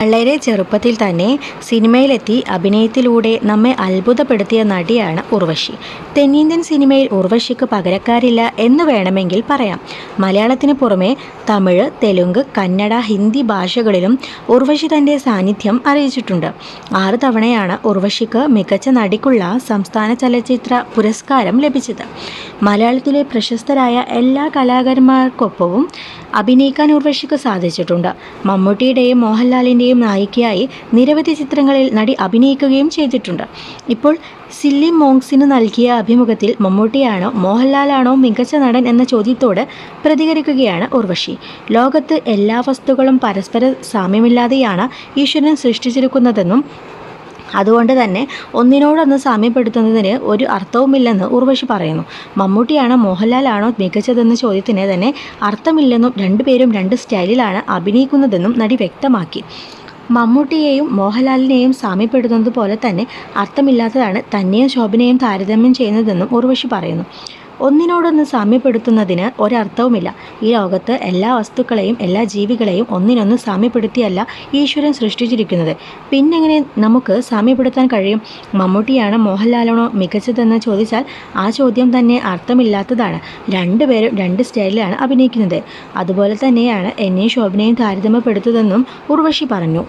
വളരെ ചെറുപ്പത്തിൽ തന്നെ സിനിമയിലെത്തി അഭിനയത്തിലൂടെ നമ്മെ അത്ഭുതപ്പെടുത്തിയ നടിയാണ് ഉർവശി. തെന്നിന്ത്യൻ സിനിമയിൽ ഉർവശിക്ക് പകരക്കാരില്ല എന്ന് വേണമെങ്കിൽ പറയാം. മലയാളത്തിന് പുറമെ തമിഴ് തെലുങ്ക് കന്നഡ ഹിന്ദി ഭാഷകളിലും ഉർവശി തന്റെ സാന്നിധ്യം അറിയിച്ചിട്ടുണ്ട്. ആറ് തവണയാണ് ഉർവശിക്ക് മികച്ച നടിക്കുള്ള സംസ്ഥാന ചലച്ചിത്ര പുരസ്കാരം ലഭിച്ചത്. മലയാളത്തിലെ പ്രശസ്തരായ എല്ലാ കലാകാരന്മാർക്കൊപ്പവും അഭിനയിക്കാൻ ഉർവശിക്ക് സാധിച്ചിട്ടുണ്ട്. മമ്മൂട്ടിയുടെയും മോഹൻലാലിന്റെയും നായികയായി നിരവധി ചിത്രങ്ങളിൽ നടി അഭിനയിക്കുകയും ചെയ്തിട്ടുണ്ട്. ഇപ്പോൾ സില്ലി മോങ്സിന് നൽകിയ അഭിമുഖത്തിൽ മമ്മൂട്ടിയാണോ മോഹൻലാലാണോ മികച്ച നടൻ എന്ന ചോദ്യത്തോട് പ്രതികരിക്കുകയാണ് ഉർവശി. ലോകത്ത് എല്ലാ വസ്തുക്കളും പരസ്പര സാമ്യമില്ലാതെയാണ് ഈശ്വരൻ സൃഷ്ടിച്ചിരിക്കുന്നതെന്നും അതുകൊണ്ട് തന്നെ ഒന്നിനോടൊന്ന് സാമ്യപ്പെടുത്തുന്നതിന് ഒരു അർത്ഥവുമില്ലെന്ന് ഉർവശി പറയുന്നു. മമ്മൂട്ടിയാണോ മോഹൻലാലാണോ മികച്ചതെന്ന ചോദ്യത്തിന് തന്നെ അർത്ഥമില്ലെന്നും രണ്ടുപേരും രണ്ട് സ്റ്റൈലിലാണ് അഭിനയിക്കുന്നതെന്നും നടി വ്യക്തമാക്കി. മമ്മൂട്ടിയെയും മോഹൻലാലിനെയും സാമ്യപ്പെടുത്തുന്നത് പോലെ തന്നെ അർത്ഥമില്ലാത്തതാണ് തന്നെയും ശോഭനയും താരതമ്യം ചെയ്യുന്നതെന്നും ഉർവശി പറയുന്നു. ഒന്നിനോടൊന്ന് സാമ്യപ്പെടുത്തുന്നതിന് ഒരർത്ഥവുമില്ല. ഈ ലോകത്ത് എല്ലാ വസ്തുക്കളെയും എല്ലാ ജീവികളെയും ഒന്നിനൊന്ന് സാമ്യപ്പെടുത്തിയല്ല ഈശ്വരൻ സൃഷ്ടിച്ചിരിക്കുന്നത്. പിന്നെങ്ങനെ നമുക്ക് സാമ്യപ്പെടുത്താൻ കഴിയും? മമ്മൂട്ടിയാണ് മോഹൻലാലാണോ മികച്ചതെന്ന് ചോദിച്ചാൽ ആ ചോദ്യം തന്നെ അർത്ഥമില്ലാത്തതാണ്. രണ്ടുപേരും രണ്ട് സ്റ്റൈലിലാണ് അഭിനയിക്കുന്നത്. അതുപോലെ തന്നെയാണ് എന്നെയും ശോഭനയും താരതമ്യപ്പെടുത്തതെന്നും ഉർവശി പറഞ്ഞു.